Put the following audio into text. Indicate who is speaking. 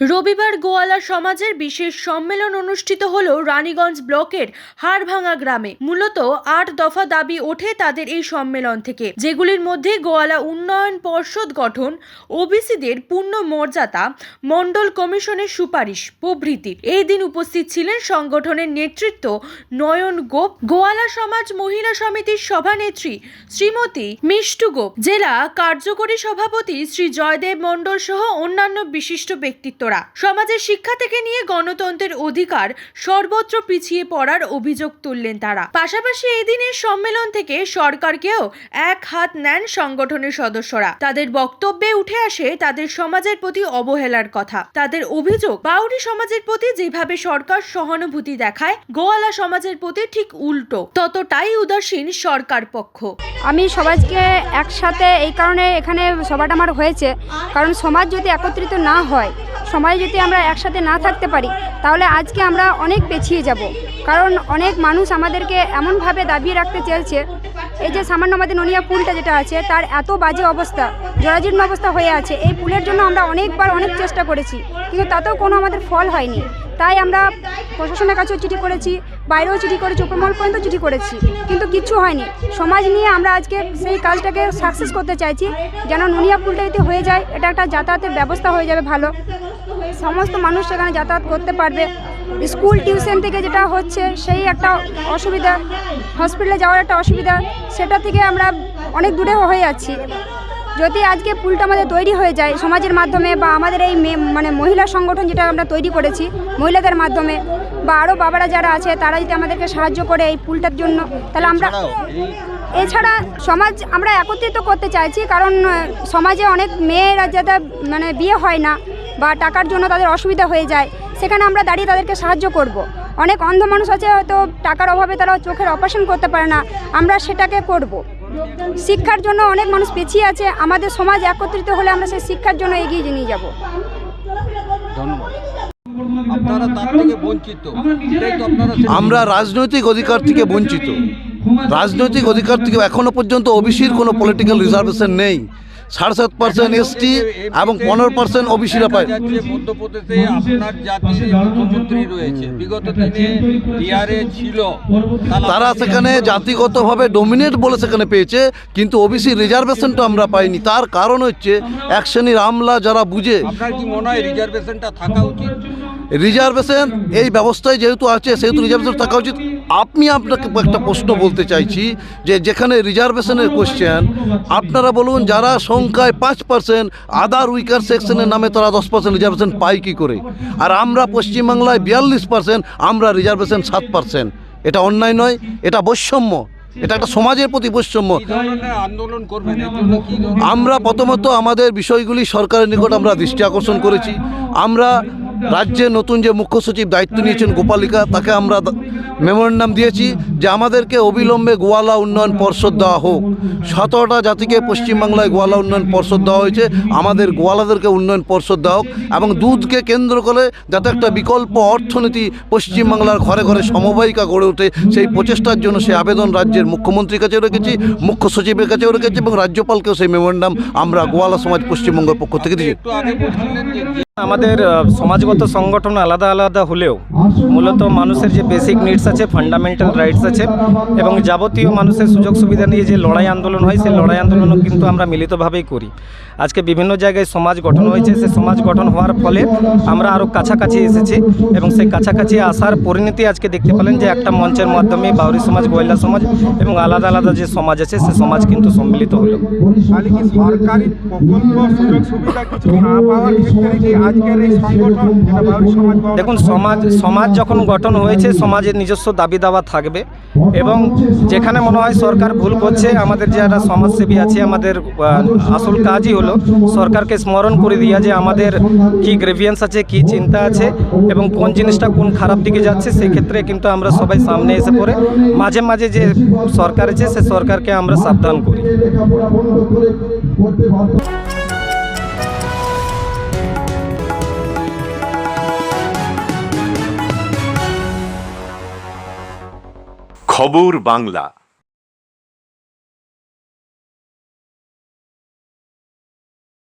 Speaker 1: রবিবার গোয়ালা সমাজের বিশেষ সম্মেলন অনুষ্ঠিত হল রানীগঞ্জ ব্লকের হাড়ভাঙা গ্রামে। মূলত আট দফা দাবি ওঠে তাদের এই সম্মেলন থেকে, যেগুলির মধ্যে গোয়ালা উন্নয়ন পর্ষদ গঠন, ওবিসিদের পূর্ণ মর্যাদা, মণ্ডল কমিশনের সুপারিশ প্রভৃতি। এই দিন উপস্থিত ছিলেন সংগঠনের নেতৃত্ব নয়ন গোপ। গোয়ালা সমাজ মহিলা সমিতির সভানেত্রী শ্রীমতী মিষ্টু গোপ। জেলা কার্যকরী সভাপতি শ্রী জয়দেব মণ্ডল সহ অন্যান্য বিশিষ্ট ব্যক্তিত্বরা সমাজের শিক্ষা থেকে নিয়ে গণতন্ত্রের অধিকার সর্বত্র পিছিয়ে পড়ার অভিযোগ তুললেন তারা। পাশাপাশি এই দিনের সম্মেলন থেকে সরকারকেও এক হাত নেন সংগঠনের সদস্যরা। তাদের বক্তব্যে উঠে আসে তাদের সমাজের প্রতি অবহেলার কথা। তাদের অভিযোগ, বাউরি সমাজের প্রতি যেভাবে সরকার সহানুভূতি দেখায়, গোয়ালা সমাজের প্রতি ঠিক উল্টো। ততটাই উদাসীন সরকার পক্ষ।
Speaker 2: আমি সমাজকে একসাথে এই কারণে এখানে সভাটা আমার হয়েছে। কারণ সমাজ যদি একত্রিত না হয় সমাজে যদি আমরা একসাথে না থাকতে পারি, তাহলে আজকে আমরা অনেক পেছিয়ে যাব। কারণ অনেক মানুষ আমাদেরকে এমনভাবে দাবিয়ে রাখতে চেয়েছে, এই যে সামান্য আমাদের ননিয়া পুলটা যেটা আছে, তার এত বাজে অবস্থা, জরাজীর্ণ অবস্থা হয়ে আছে, এই পুলের জন্য আমরা অনেকবার অনেক চেষ্টা করেছি, কিন্তু তাতেও কোনো আমাদের ফল হয়নি। তাই আমরা প্রশাসনের কাছেও চিঠি করেছি, বাইরেও চিঠি করেছি উপরমহল পর্যন্ত চিঠি করেছি, কিন্তু কিচ্ছু হয়নি। সমাজ নিয়ে আমরা আজকে সেই কাজটাকে সাকসেস করতে চাইছি, যেন নুনিয়া পুলটা যদি হয়ে যায়, এটা একটা যাতায়াতের ব্যবস্থা হয়ে যাবে ভালো। সমস্ত মানুষ সেখানে যাতায়াত করতে পারবে। স্কুল টিউশন থেকে যেটা হচ্ছে সেই একটা অসুবিধা। হসপিটালে যাওয়ার একটা অসুবিধা। সেটা থেকে আমরা অনেক দূরে হয়ে যাচ্ছি। যদি আজকে পুলটা আমাদের তৈরি হয়ে যায় সমাজের মাধ্যমে বা আমাদের এই মানে মহিলা সংগঠন যেটা আমরা তৈরি করেছি মহিলাদের মাধ্যমে বা আরও বাবারা যারা আছে তারা যদি আমাদেরকে সাহায্য করে এই পুলটার জন্য তাহলে আমরা এছাড়া সমাজ আমরা একত্রিত করতে চাইছি কারণ সমাজে অনেক মেয়েরা যাতে মানে বিয়ে হয় না বা টাকার জন্য তাদের অসুবিধা হয়ে যায় সেখানে আমরা দাঁড়িয়ে তাদেরকে সাহায্য করব। অনেক অন্ধ মানুষ আছে হয়তো টাকার অভাবে তারা চোখের অপারেশন করতে পারে না আমরা সেটাকে করব। শিক্ষার জন্য অনেক মানুষ পিছিয়ে আছে আমাদের সমাজ একত্রিত হলে আমরা সেই শিক্ষার জন্য এগিয়ে নিয়ে যাব
Speaker 3: ধন্যবাদ আপনারা তার থেকে বঞ্চিত এটাই তো আপনারা সেই-
Speaker 4: আমরা রাজনৈতিক অধিকার থেকে বঞ্চিত রাজনৈতিক অধিকার থেকে এখনও পর্যন্ত ওবিসির কোনো পলিটিক্যাল রিজার্ভেশন নেই সাড়ে সাত পার্সেন্ট এসটি এবং পনেরো পার্সেন্ট ওবিসিরা পায়।
Speaker 3: মধ্যপ্রদেশে আপনার জাতির মুখ্যমন্ত্রী রয়েছে। বিগত দিনে বিহারে ছিল
Speaker 4: তারা সেখানে জাতিগতভাবে ডোমিনেট বলে সেখানে পেয়েছে কিন্তু ওবিসি রিজার্ভেশনটা আমরা পাইনি। তার কারণ হচ্ছে এক শ্রেণির আমলা যারা বুঝে
Speaker 3: আপনার কি মনে হয় রিজার্ভেশনটা থাকা উচিত?
Speaker 4: রিজার্ভেশন এই ব্যবস্থায় যেহেতু আছে সেহেতু রিজার্ভেশন থাকা উচিত। আপনি আপনাকে একটা প্রশ্ন বলতে চাইছি যে যেখানে রিজার্ভেশনের কোশ্চেন আপনারা বলুন যারা সংখ্যায় পাঁচ পার্সেন্ট আদার উইকার সেকশনের নামে তারা দশ পার্সেন্ট রিজার্ভেশন পায় কী করে? আর আমরা পশ্চিমবাংলায় বিয়াল্লিশ পার্সেন্ট আমরা রিজার্ভেশন সাত পার্সেন্ট এটা অন্যায় নয়, এটা বৈষম্য। এটা একটা সমাজের প্রতি বৈষম্য। আমরা প্রথমত আমাদের বিষয়গুলি সরকারের নিকট আমরা দৃষ্টি আকর্ষণ করেছি। আমরা রাজ্যে নতুন যে মুখ্য সচিব দায়িত্ব নিয়েছেন গোপালিকা, তাকে আমরা মেমোরেন্ডাম দিয়েছি যে আমাদেরকে অবিলম্বে গোয়ালা উন্নয়ন পর্ষদ দেওয়া হোক। সতেরোটা জাতিকে পশ্চিমবাংলায় গোয়ালা উন্নয়ন পর্ষদ দেওয়া হয়েছে। আমাদের গোয়ালাদেরকে উন্নয়ন পর্ষদ দেওয়া হোক এবং দুধকে কেন্দ্র করে যাতে একটা বিকল্প অর্থনীতি পশ্চিমবাংলার ঘরে ঘরে সমবায়িকা গড়ে ওঠে, সেই প্রচেষ্টার জন্য সেই আবেদন রাজ্যের মুখ্যমন্ত্রীর কাছেও রেখেছি, মুখ্য সচিবের কাছেও রেখেছি এবং রাজ্যপালকেও সেই মেমোরেন্ডাম আমরা গোয়ালা সমাজ পশ্চিমবঙ্গের পক্ষ থেকে দিয়েছি।
Speaker 5: আমাদের সমাজগত সংগঠন আলাদা আলাদা হলেও মূলত মানুষের যে বেসিক নিডস আছে ফান্ডামেন্টাল রাইটস আছে এবং যাবতীয় মানুষের সুযোগ সুবিধা নিয়ে যে লড়াই আন্দোলন হয়, সেই লড়াই আন্দোলনও কিন্তু আমরা মিলিতভাবেই করি। আজকে বিভিন্ন জায়গায় সমাজ গঠন হয়েছে সেই সমাজ গঠন হওয়ার ফলে আমরা আরও কাছাকাছি এসেছি এবং সেই কাছাকাছি আসার পরিণতি আজকে দেখতে পেলেন যে একটা মঞ্চের মাধ্যমে বাউরি সমাজ গোয়েলা সমাজ এবং আলাদা আলাদা যে সমাজ আছে, সে সমাজ কিন্তু সম্মিলিত হলো।
Speaker 6: সরকারি প্রকল্প সুযোগ সুবিধা কিছু না পাওয়ার ক্ষেত্রে
Speaker 5: দেখুন সমাজ সমাজ যখন গঠন হয়েছে সমাজের নিজস্ব দাবি দাওয়া থাকবে। এবং যেখানে মনে হয় সরকার ভুল করছে আমাদের যারা সমাজসেবী আছে আমাদের আসল কাজই হলো সরকারকে স্মরণ করে দিয়া যে আমাদের কি গ্রেভিয়েন্স আছে কি চিন্তা আছে এবং কোন জিনিসটা কোন খারাপ দিকে যাচ্ছে সেক্ষেত্রে কিন্তু আমরা সবাই সামনে এসে পড়ে। মাঝে মাঝে যে সরকার আছে সে সরকারকে আমরা সাবধান করি।
Speaker 7: খবর বাংলা।